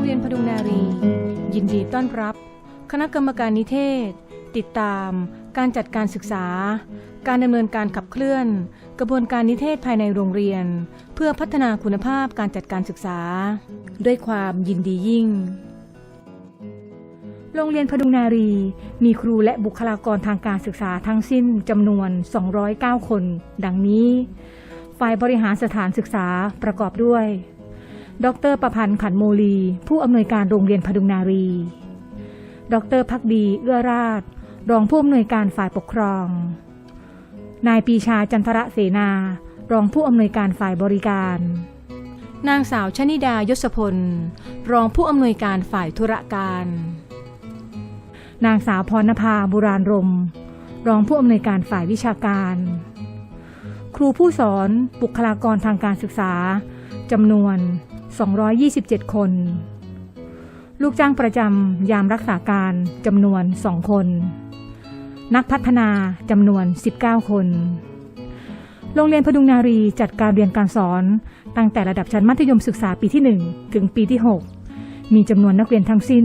รงเรียนพดุงนารี ยินดีต้อนรับ คณะกรรมการนิเทศ ติดตาม การจัดการศึกษา การดำเนินการขับเคลื่อน กระบวนการนิเทศภายในโรงเรียน เพื่อพัฒนาคุณภาพการจัดการศึกษา ด้วยความยินดียิ่ง โรงเรียนพดุงนารี มีครูและบุคลากรทางการศึกษาทั้งสิ้นจำนวน 209 คน ดังนี้ ฝ่ายบริหารสถานศึกษาประกอบด้วย ดรประพันธ์ขันโมลี ผู้อำนวยการโรงเรียนพดุงนารี ดรพักดีเอื้อราช รองผู้อำนวยการฝ่ายปกครอง นายปีชาจันทระเสนา รองผู้อำนวยการฝ่ายบริการ นางสาวชนิดายศพล รองผู้อำนวยการฝ่ายธุรการ นางสาวพรณภาบุราณรม รองผู้อำนวยการฝ่ายวิชาการ ครูผู้สอนบุคลากรทางการศึกษาจำนวน 227 คน ลูกจ้างประจำยามรักษาการจำนวน 2 คน นักพัฒนาจำนวน 19 คน โรงเรียนพดุงนารีจัดการเรียนการสอน ตั้งแต่ระดับชั้นมัธยมศึกษาปีที่ 1 ถึงปีที่ 6 มีจำนวนนักเรียนทั้งสิ้น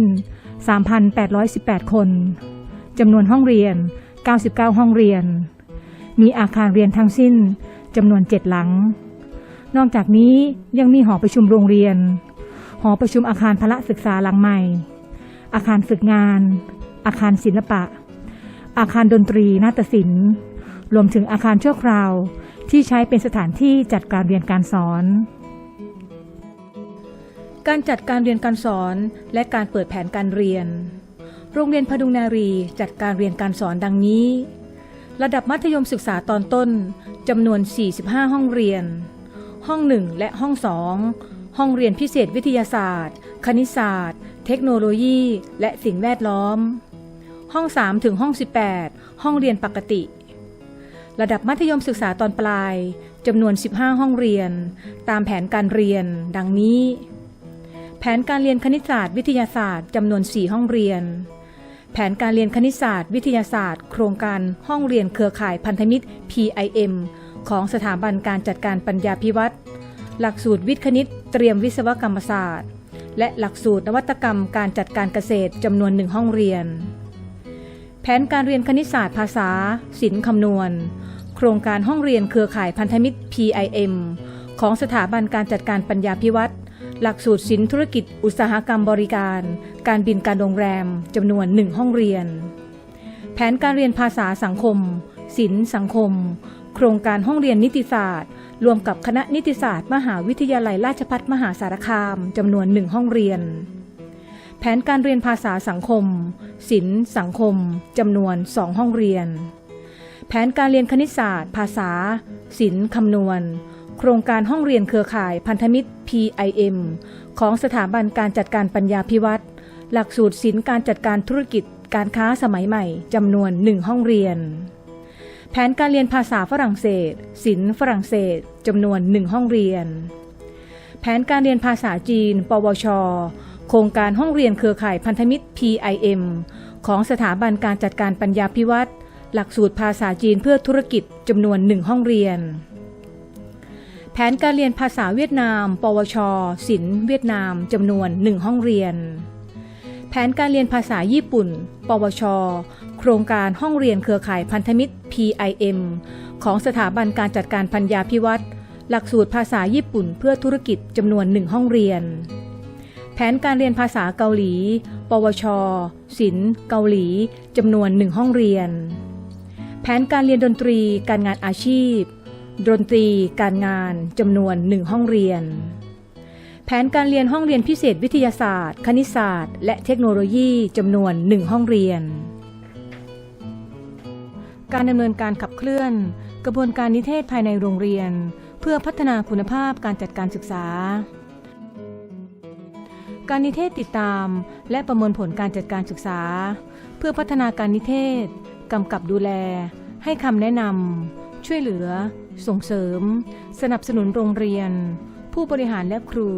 3,818 คน จำนวนห้องเรียน 99 ห้องเรียน มีอาคารเรียนทั้งสิ้นจำนวน 7 หลัง นอกจากนี้ยังมีหอประชุมโรงเรียน หอประชุมอาคารพละศึกษาหลังใหม่ อาคารฝึกงาน อาคารศิลปะ อาคารดนตรีนาฏศิลป์ รวมถึงอาคารชั่วคราวที่ใช้เป็นสถานที่จัดการเรียนการสอน การจัดการเรียนการสอนและการเปิดแผนการเรียน โรงเรียนพดุงนารีจัดการเรียนการสอนดังนี้ ระดับมัธยมศึกษาตอนต้นจำนวน 45 ห้องเรียน ห้อง1และห้อง2ห้องเรียนพิเศษวิทยาศาสตร์ คณิตศาสตร์ เทคโนโลยี และสิ่งแวดล้อม ห้อง 3 ถึงห้อง 18 ห้องเรียนปกติ ระดับมัธยมศึกษาตอนปลายจำนวน 15 ห้องเรียน ตามแผนการเรียน ดังนี้ แผนการเรียนคณิตศาสตร์ วิทยาศาสตร์จำนวน 4 ห้องเรียน แผนการเรียนคณิตศาสตร์ วิทยาศาสตร์ โครงการห้องเรียนเครือข่ายพันธมิตร PIM ของสถาบันการจัดการปัญญาพิวัตรหลักสูตรวิทย์คณิตเตรียมวิศวกรรมศาสตร์ และหลักสูตรนวัตกรรมการจัดการเกษตรจำนวนหนึ่งห้องเรียน แผนการเรียนคณิตศาสตร์ภาษา ศิลป์คำนวณ โครงการห้องเรียนเครือข่ายพันธมิตร PIM ของสถาบันการจัดการปัญญาพิวัตรหลักสูตรศิลป์ธุรกิจ อุตสาหกรรมบริการ การบินการโรงแรมจำนวนหนึ่งห้องเรียน แผนการเรียนภาษาสังคมศิลป์สังคม โครงการห้องเรียนนิติศาสตร์ รวมกับคณะนิติศาสตร์ มหาวิทยาลัยราชภัฏมหาสารคามจำนวนหนึ่งห้องเรียน แผนการเรียนภาษาสังคมศิลป์สังคมจำนวนสองห้องเรียน แผนการเรียนคณิตศาสตร์ ภาษาศิลป์คำนวณ โครงการห้องเรียนเครือข่ายพันธมิตร PIM ของสถาบันการจัดการปัญญาพิวัตรหลักสูตรศิลป์การจัดการธุรกิจการค้าสมัยใหม่จำนวนหนึ่งห้องเรียน แผนการเรียนภาษาฝรั่งเศส ศิลป์ฝรั่งเศสจำนวนหนึ่งห้องเรียน แผนการเรียนภาษาจีน ปวช โครงการห้องเรียนเครือข่ายพันธมิตร PIM ของสถาบันการจัดการปัญญาพิวัตรหลักสูตรภาษาจีนเพื่อธุรกิจจำนวนหนึ่งห้องเรียน แผนการเรียนภาษาเวียดนาม ปวช ศิลป์เวียดนามจำนวนหนึ่งห้องเรียน ผนการเรียนภาษาญี่ปุ่น ปวช โครงการห้องเรียนเครือข่ายพันธมิตร PIM ของสถาบันการจัดการปัญญาพิวัตรหลักสูตรภาษาญี่ปุ่นเพื่อธุรกิจจำนวนหนึ่งห้องเรียน แผนการเรียนภาษาเกาหลี ปวช ศิลป์ เกาหลีจำนวนหนึ่งห้องเรียน แผนการเรียนดนตรี การงานอาชีพ ดนตรี การงานจำนวนหนึ่งห้องเรียน แผนการเรียนห้องเรียนพิเศษวิทยาศาสตร์ คณิตศาสตร์ และเทคโนโลยีจำนวนหนึ่งห้องเรียน การดำเนินการขับเคลื่อน กระบวนการนิเทศภายในโรงเรียน เพื่อพัฒนาคุณภาพการจัดการศึกษา การนิเทศติดตาม และประเมินผลการจัดการศึกษา เพื่อพัฒนาการนิเทศกำกับดูแล ให้คำแนะนำช่วยเหลือ ส่งเสริม สนับสนุนโรงเรียน ผู้บริหารและครู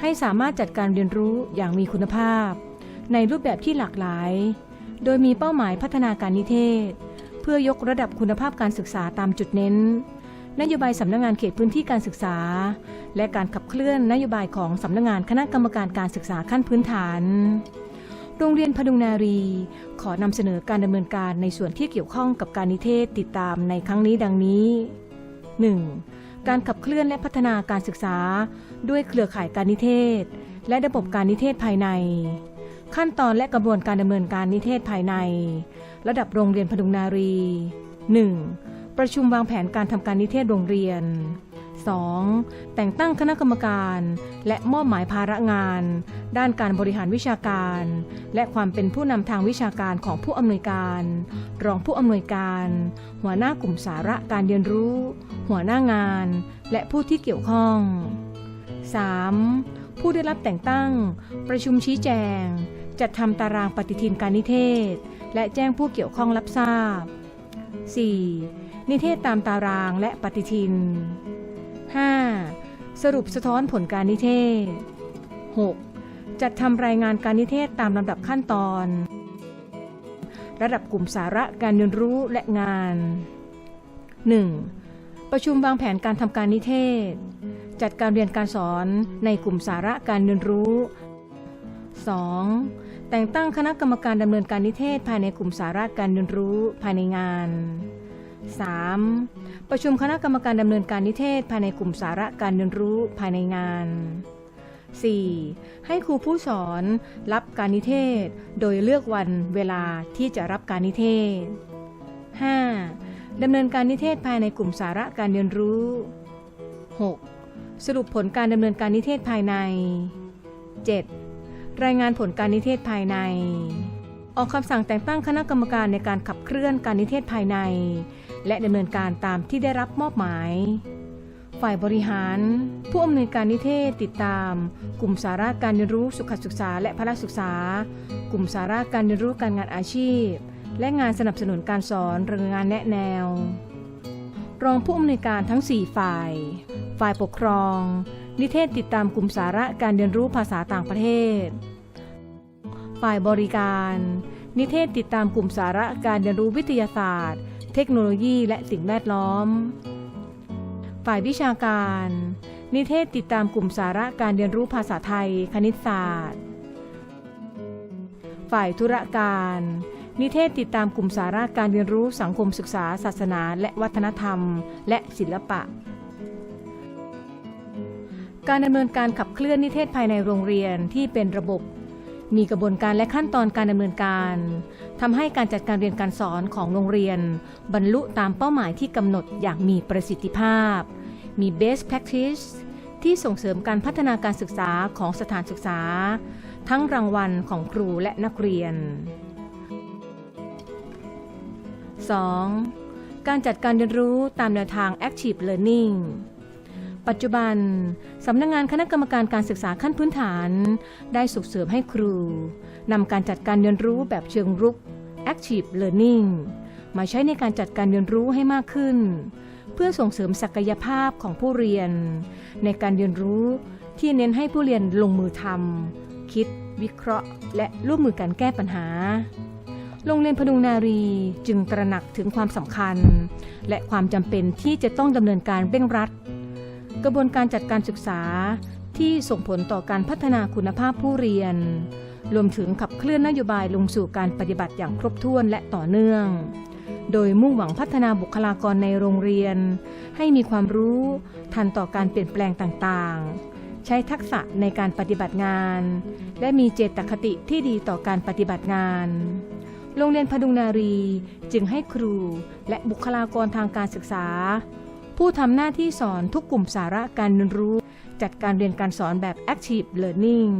ให้สามารถจัดการเรียนรู้อย่างมีคุณภาพ ในรูปแบบที่หลากหลาย โดยมีเป้าหมายพัฒนาการนิเทศ เพื่อยกระดับคุณภาพการศึกษาตามจุดเน้น นโยบายสำนักงานเขตพื้นที่การศึกษา และการขับเคลื่อนนโยบายของสำนักงานคณะกรรมการการศึกษาขั้นพื้นฐานโรงเรียนพดุงนารี ขอนำเสนอการดำเนินการในส่วนที่เกี่ยวข้องกับการนิเทศติดตามในครั้งนี้ดังนี้ 1. การขับเคลื่อนและพัฒนาการศึกษา ด้วยเครือข่ายการนิเทศ และระบบการนิเทศภายใน ขั้นตอนและกระบวนการดำเนินการนิเทศภายใน ระดับโรงเรียนพดุงนารี 1. ประชุมวางแผนการทำการนิเทศโรงเรียน 2. แต่งตั้งคณะกรรมการ และมอบหมายภาระงาน ด้านการบริหารวิชาการ และความเป็นผู้นำทางวิชาการของผู้อำนวยการ รองผู้อำนวยการ หัวหน้ากลุ่มสาระการเรียนรู้ หัวหน้างาน และผู้ที่เกี่ยวข้อง 3. ผู้ได้รับแต่งตั้ง ประชุมชี้แจง จัดทำตารางปฏิทินการนิเทศ และแจ้งผู้เกี่ยวข้องรับทราบ 4. นิเทศตามตารางและปฏิทิน 5. สรุปสะท้อนผลการนิเทศ 6. จัดทำรายงานการนิเทศตามลำดับขั้นตอน ระดับกลุ่มสาระการเรียนรู้และงาน 1. ประชุมวางแผนการทำการนิเทศ จัดการเรียนการสอนในกลุ่มสาระการเรียนรู้ 2. แต่งตั้งคณะกรรมการดำเนินการนิเทศภายในกลุ่มสาระการเรียนรู้ภายในงาน 3. ประชุมคณะกรรมการดำเนินการนิเทศภายในกลุ่มสาระการเรียนรู้ภายในงาน 4. ให้ครูผู้สอนรับการนิเทศ โดยเลือกวันเวลาที่จะรับการนิเทศ 5. ดำเนินการนิเทศภายในกลุ่มสาระการเรียนรู้ 6. สรุปผลการดำเนินการนิเทศภายใน 7. รายงานผลการนิเทศภายใน ออกคำสั่งแต่งตั้งคณะกรรมการในการขับเคลื่อนการนิเทศภายใน และดำเนินการตามที่ได้รับมอบหมาย ฝ่ายบริหาร ผู้อำนวยการนิเทศติดตาม กลุ่มสาระการเรียนรู้สุขศึกษา และพละศึกษา กลุ่มสาระการเรียนรู้การงานอาชีพ และงานสนับสนุนการสอนหรืองานแนะแนว รองผู้อำนวยการทั้ง 4 ฝ่าย ฝ่ายปกครอง นิเทศติดตามกลุ่มสาระการเรียนรู้ภาษาต่างประเทศ ฝ่ายบริการนิเทศติดตามกลุ่มสาระการเรียนรู้วิทยาศาสตร์ เทคโนโลยีและสิ่งแวดล้อม ฝ่ายวิชาการ นิเทศติดตามกลุ่มสาระการเรียนรู้ภาษาไทย คณิตศาสตร์ ฝ่ายธุรการ นิเทศติดตามกลุ่มสาระการเรียนรู้สังคมศึกษา ศาสนา และวัฒนธรรม และศิลปะการดำเนินการขับเคลื่อนนิเทศภายในโรงเรียนที่เป็นระบบ มีกระบวนการและขั้นตอนการดำเนินการ ทำให้การจัดการเรียนการสอนของโรงเรียน บรรลุตามเป้าหมายที่กำหนดอย่างมีประสิทธิภาพ มี best practice ที่ส่งเสริมการพัฒนาการศึกษาของสถานศึกษา ทั้งรางวัลของครูและนักเรียน 2. การจัดการเรียนรู้ตามแนวทาง active learning ปัจจุบัน สำนักงงานคณะกรรมการการศึกษาขั้นพื้นฐาน ได้ส่งเสริมให้ครูนำการจัดการเรียนรู้แบบเชิงรุก active learning มาใช้ในการจัดการเรียนรู้ให้มากขึ้น เพื่อส่งเสริมศักยภาพของผู้เรียน ในการเรียนรู้ที่เน้นให้ผู้เรียนลงมือทำคิด วิเคราะห์ และร่วมมือกันแก้ปัญหา โรงเรียนพดุงนารีจึงตระหนักถึงความสำคัญ และความจำเป็นที่จะต้องดำเนินการเร่งรัด กระบวนการจัดการศึกษาที่ส่งผลต่อการพัฒนาคุณภาพผู้เรียน รวมถึงขับเคลื่อนนโยบายลงสู่การปฏิบัติอย่างครบถ้วนและต่อเนื่อง โดยมุ่งหวังพัฒนาบุคลากรในโรงเรียน ให้มีความรู้ทันต่อการเปลี่ยนแปลงต่างๆ ใช้ทักษะในการปฏิบัติงาน และมีเจตคติที่ดีต่อการปฏิบัติงานโรงเรียนพดุงนารีจึงให้ครูและบุคลากรทางการศึกษา ผู้ทำหน้าที่สอนทุกกลุ่มสาระการเรียนรู้ จัดการเรียนการสอนแบบ active learning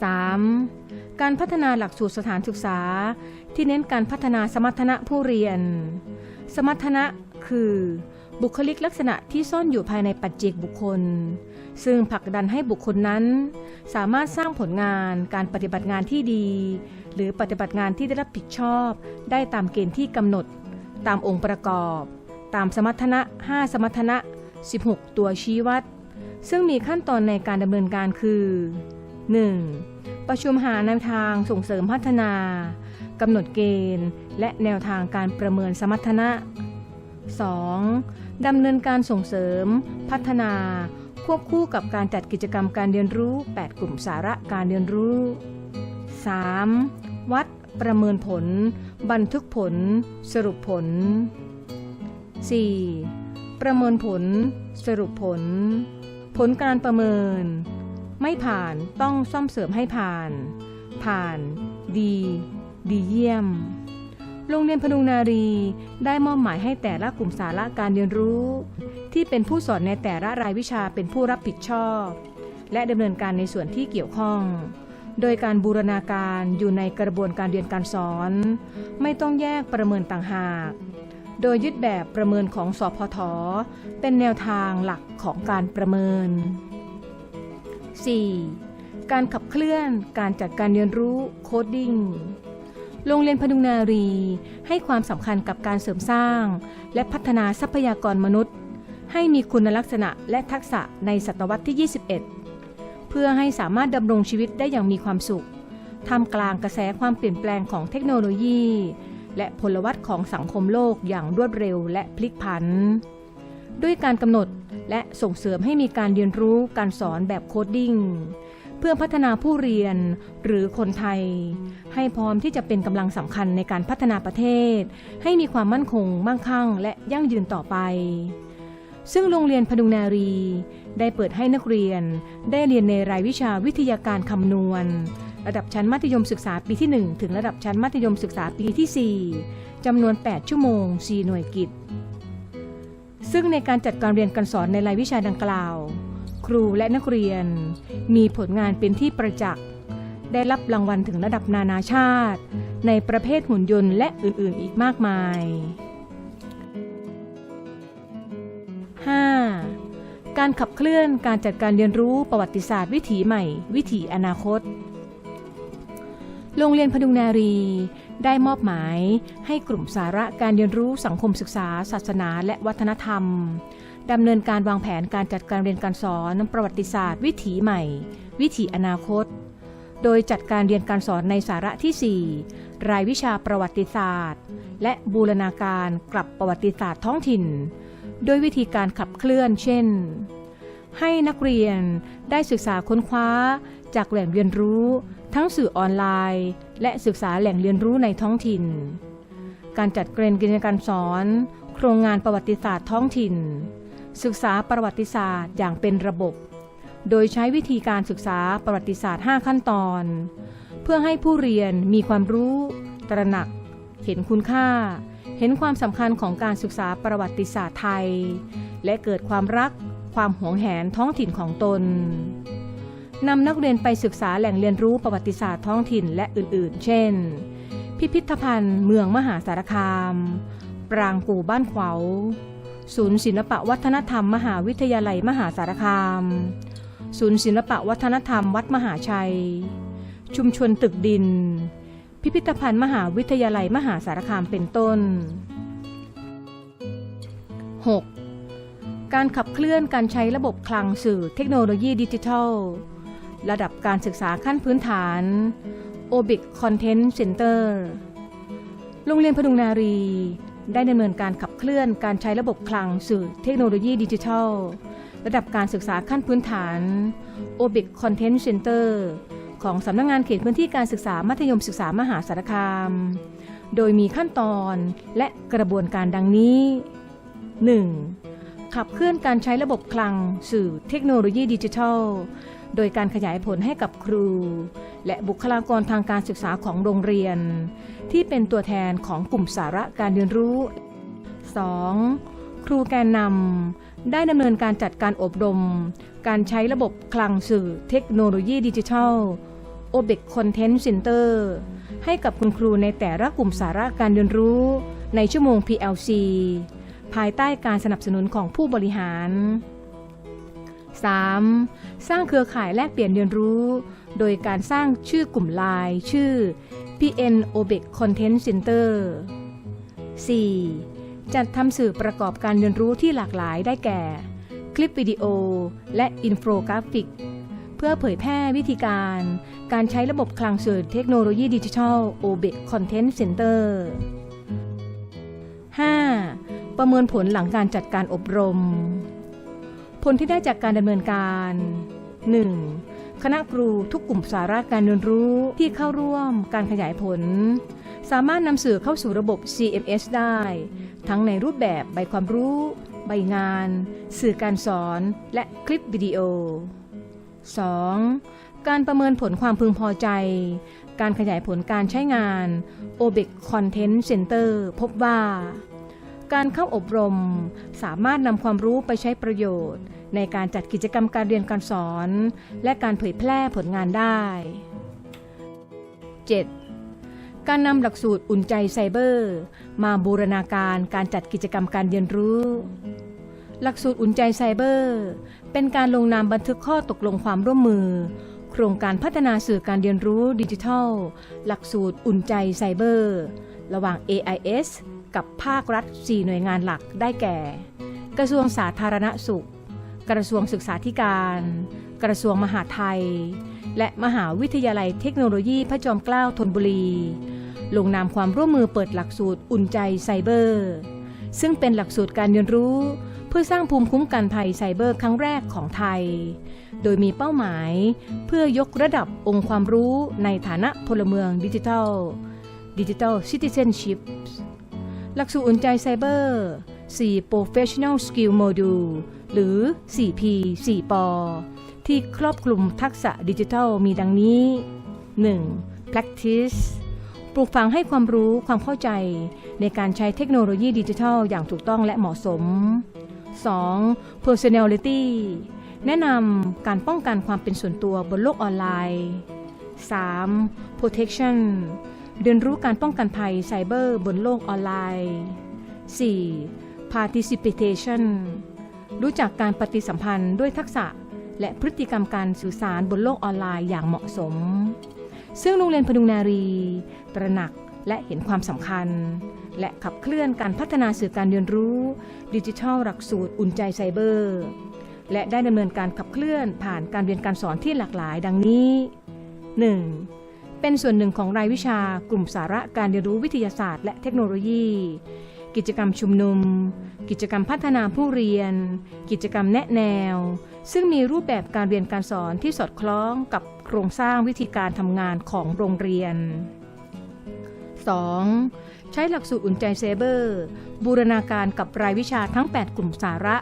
3. การพัฒนาหลักสูตรสถานศึกษา ที่เน้นการพัฒนาสมรรถนะผู้เรียน สมรรถนะคือ บุคลิกลักษณะที่ซ่อนอยู่ภายในปัจเจกบุคคล ซึ่งผลักดันให้บุคคลนั้น สามารถสร้างผลงานการปฏิบัติงานที่ดี หรือปฏิบัติงานที่ได้รับผิดชอบ ได้ตามเกณฑ์ที่กำหนด ตามองค์ประกอบ ตามสมรรถนะ 5 สมรรถนะ 16 ตัวชี้วัด ซึ่งมีขั้นตอนในการดำเนินการคือ 1. ประชุมหาแนวทางส่งเสริมพัฒนากำหนดเกณฑ์ และแนวทางการประเมินสมรรถนะ 2. ดำเนินการส่งเสริม พัฒนา ควบคู่กับการจัดกิจกรรมการเรียนรู้ 8 กลุ่มสาระการเรียนรู้ 3. วัดประเมินผล บันทึกผล สรุปผล 4. ประเมินผล สรุปผล ผลการประเมิน ไม่ผ่านต้องซ่อมเสริมให้ผ่าน ผ่าน ดี ดีเยี่ยม โรงเรียนพดุงนารีได้มอบหมายให้แต่ละกลุ่มสาระการเรียนรู้ ที่เป็นผู้สอนในแต่ละรายวิชาเป็นผู้รับผิดชอบ และดำเนินการในส่วนที่เกี่ยวข้อง โดยการบูรณาการอยู่ในกระบวนการเรียนการสอน ไม่ต้องแยกประเมินต่างหาก โดยยึดแบบประเมินของสพทเป็นแนวทางหลักของการประเมิน 4. การขับเคลื่อนการจัดการเรียนรู้โคดดิ้งโรงเรียนพดุงนารีให้ความสำคัญกับการเสริมสร้าง และพัฒนาทรัพยากรมนุษย์ ให้มีคุณลักษณะและทักษะในศตวรรษที่ 21 เพื่อให้สามารถดำรงชีวิตได้อย่างมีความสุขท่ามกลางกระแสความเปลี่ยนแปลงของเทคโนโลยี และพลวัตของสังคมโลกอย่างรวดเร็วและพลิกผัน ด้วยการกำหนดและส่งเสริมให้มีการเรียนรู้การสอนแบบโคดดิ้งเพื่อพัฒนาผู้เรียนหรือคนไทย ให้พร้อมที่จะเป็นกำลังสำคัญในการพัฒนาประเทศ ให้มีความมั่นคงมั่งคั่ง และยั่งยืนต่อไป ซึ่งโรงเรียนพดุงนารี ได้เปิดให้นักเรียน ได้เรียนในรายวิชาวิทยาการคำนวณ ระดับชั้นมัธยมศึกษาปีที่ 1 ถึงระดับชั้นมัธยมศึกษาปีที่ 4จำนวน 8 ชั่วโมง 4 หน่วยกิจ ซึ่งในการจัดการเรียนการสอนในรายวิชาดังกล่าว ครูและนักเรียน มีผลงานเป็นที่ประจักษ์ได้รับรางวัลถึงระดับนานาชาติ ในประเภทหุ่นยนต์และอื่นๆ อีกมากมาย 5. การขับเคลื่อนการจัดการเรียนรู้ประวัติศาสตร์วิถีใหม่ วิถีอนาคต โรงเรียนพดุงนารี ได้มอบหมายให้กลุ่มสาระการเรียนรู้สังคมศึกษา ศาสนา และวัฒนธรรมดำเนินการวางแผนการจัดการเรียนการสอนประวัติศาสตร์ วิถีใหม่ วิถีอนาคต โดยจัดการเรียนการสอนในสาระที่ 4 รายวิชาประวัติศาสตร์ และบูรณาการกลับประวัติศาสตร์ท้องถิ่น โดยวิธีการขับเคลื่อน เช่น ให้นักเรียนได้ศึกษาค้นคว้า จากแหล่งเรียนรู้ ทั้งสื่อออนไลน์ และศึกษาแหล่งเรียนรู้ในท้องถิ่น การจัดเกรนกิจการสอน โครงงานประวัติศาสตร์ท้องถิ่น ศึกษาประวัติศาสตร์อย่างเป็นระบบ โดยใช้วิธีการศึกษาประวัติศาสตร์ 5 ขั้นตอน เพื่อให้ผู้เรียนมีความรู้ ตระหนัก เห็นคุณค่า เห็นความสำคัญของการศึกษาประวัติศาสตร์ไทย และเกิดความรัก ความหวงแหนท้องถิ่นของตนนำนักเรียนไปศึกษาแหล่งเรียนรู้ประวัติศาสตร์ท้องถิ่นและอื่นๆ เช่น พิพิธภัณฑ์เมืองมหาสารคาม ปรางกู่บ้านขวาศูนย์ศิลปวัฒนธรรมมหาวิทยาลัยมหาสารคาม ศูนย์ศิลปวัฒนธรรมวัดมหาชัย ชุมชนตึกดิน พิพิธภัณฑ์มหาวิทยาลัยมหาสารคามเป็นต้น 6. การขับเคลื่อนการใช้ระบบคลังสื่อเทคโนโลยีดิจิทัล ระดับการศึกษาขั้นพื้นฐาน OBIC Content Center โรงเรียนพดุงนารี ได้ดำเนินการขับเคลื่อนการใช้ระบบคลังสื่อเทคโนโลยีดิจิทัล ระดับการศึกษาขั้นพื้นฐาน OBIC Content Center ของสำนักงงานเขตพื้นที่การศึกษามัธยมศึกษามหาสารคาม โดยมีขั้นตอนและกระบวนการดังนี้ 1. ขับเคลื่อนการใช้ระบบคลังสื่อเทคโนโลยีดิจิทัล โดยการขยายผลให้กับครู และบุคลากรทางการศึกษาของโรงเรียน ที่เป็นตัวแทนของกลุ่มสาระการเรียนรู้ 2. ครูแกนนำได้ดำเนินการจัดการอบรม การใช้ระบบคลังสื่อเทคโนโลยีดิจิทัล OBEC Content Center ให้กับคุณครูในแต่ละกลุ่มสาระการเรียนรู้ในชั่วโมง PLC ภายใต้การสนับสนุนของผู้บริหาร 3. สร้างเครือข่ายแลกเปลี่ยนเรียนรู้ โดยการสร้างชื่อกลุ่มไลน์ชื่อ PN OBEC Content Center 4. จัดทำสื่อประกอบการเรียนรู้ที่หลากหลายได้แก่ คลิปวิดีโอ และอินโฟกราฟิก เพื่อเผยแพร่วิธีการ การใช้ระบบคลังสื่อเทคโนโลยีดิจิทัล OBEC Content Center 5. ประเมินผลหลังการจัดการอบรม ผลที่ได้จากการดำเนินการ 1. คณะครูทุกกลุ่มสาระการเรียนรู้ที่เข้าร่วมการขยายผล สามารถนำสื่อเข้าสู่ระบบ CMS ได้ ทั้งในรูปแบบใบความรู้ ใบงาน สื่อการสอน และคลิปวิดีโอ 2. การประเมินผลความพึงพอใจ การขยายผลการใช้งาน OBEC Content Center พบว่า การเข้าอบรมสามารถนำความรู้ไปใช้ประโยชน์ ในการจัดกิจกรรมการเรียนการสอน และการเผยแพร่ผลงานได้ 7. การนำหลักสูตรอุ่นใจไซเบอร์ มาบูรณาการการจัดกิจกรรมการเรียนรู้ หลักสูตรอุ่นใจไซเบอร์ เป็นการลงนามบันทึกข้อตกลงความร่วมมือ โครงการพัฒนาสื่อการเรียนรู้ดิจิทัล หลักสูตรอุ่นใจไซเบอร์ ระหว่าง AIS กับภาครัฐ 4 หน่วยงานหลักได้แก่ กระทรวงสาธารณสุข กระทรวงศึกษาธิการ กระทรวงมหาดไทย และมหาวิทยาลัยเทคโนโลยีพระจอมเกล้าธนบุรี ลงนามความร่วมมือเปิดหลักสูตรอุ่นใจไซเบอร์ ซึ่งเป็นหลักสูตรการเรียนรู้ เพื่อสร้างภูมิคุ้มกันภัยไซเบอร์ครั้งแรกของไทย โดยมีเป้าหมายเพื่อยกระดับองค์ความรู้ในฐานะพลเมืองดิจิทัลดิจิทัลซิติเซนชิพหลักสูตรอุ่นใจไซเบอร์4 Professional Skill Module หรือ 4P 4ปอที่ครอบคลุมทักษะดิจิทัลมีดังนี้ 1. Practice ปลูกฝังให้ความรู้ความเข้าใจในการใช้เทคโนโลยีดิจิทัลอย่างถูกต้องและเหมาะสม 2. Personality แนะนำการป้องกันความเป็นส่วนตัวบนโลกออนไลน์ 3. Protection เรียนรู้การป้องกันภัยไซเบอร์บนโลกออนไลน์ 4. Participation รู้จักการปฏิสัมพันธ์ด้วยทักษะ และพฤติกรรมการสื่อสารบนโลกออนไลน์อย่างเหมาะสม ซึ่งโรงเรียนพดุงนารี ตระหนัก และเห็นความสำคัญ และขับเคลื่อนการพัฒนาสื่อการเรียนรู้ ดิจิทัลหลักสูตรอุ่นใจไซเบอร์ และได้ดำเนินการขับเคลื่อนผ่านการเรียนการสอนที่หลากหลายดังนี้ 1. เป็นส่วนหนึ่งของรายวิชากลุ่มสาระการเรียนรู้วิทยาศาสตร์และเทคโนโลยี กิจกรรมชุมนุม กิจกรรมพัฒนาผู้เรียน กิจกรรมแนะแนว ซึ่งมีรูปแบบการเรียนการสอนที่สอดคล้องกับโครงสร้างวิธีการทำงานของโรงเรียน 2. ใช้หลักสูตรอุ่นใจเซเบอร์ บูรณาการกับรายวิชาทั้ง 8 กลุ่มสาระ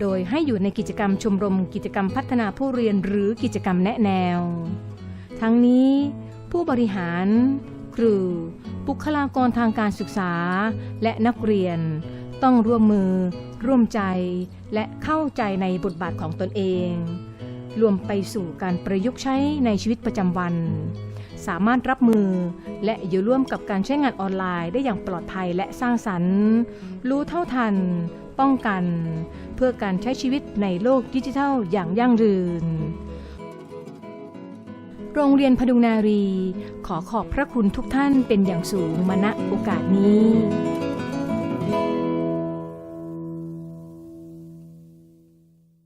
โดยให้อยู่ในกิจกรรมชมรมกิจกรรมพัฒนาผู้เรียนหรือกิจกรรมแนะแนว ทั้งนี้ ผู้บริหาร ครูบุคลากรทางการศึกษา และนักเรียน ต้องร่วมมือ ร่วมใจ และเข้าใจในบทบาทของตนเอง รวมไปสู่การประยุกต์ใช้ในชีวิตประจำวัน สามารถรับมือ และอยู่ร่วมกับการใช้งานออนไลน์ได้อย่างปลอดภัยและสร้างสรรค์ รู้เท่าทัน ป้องกัน เพื่อการใช้ชีวิตในโลกดิจิทัลอย่างยั่งยืน โรงเรียนพดุงนารี ขอขอบพระคุณทุกท่านเป็นอย่างสูงมาณโอกาสนี้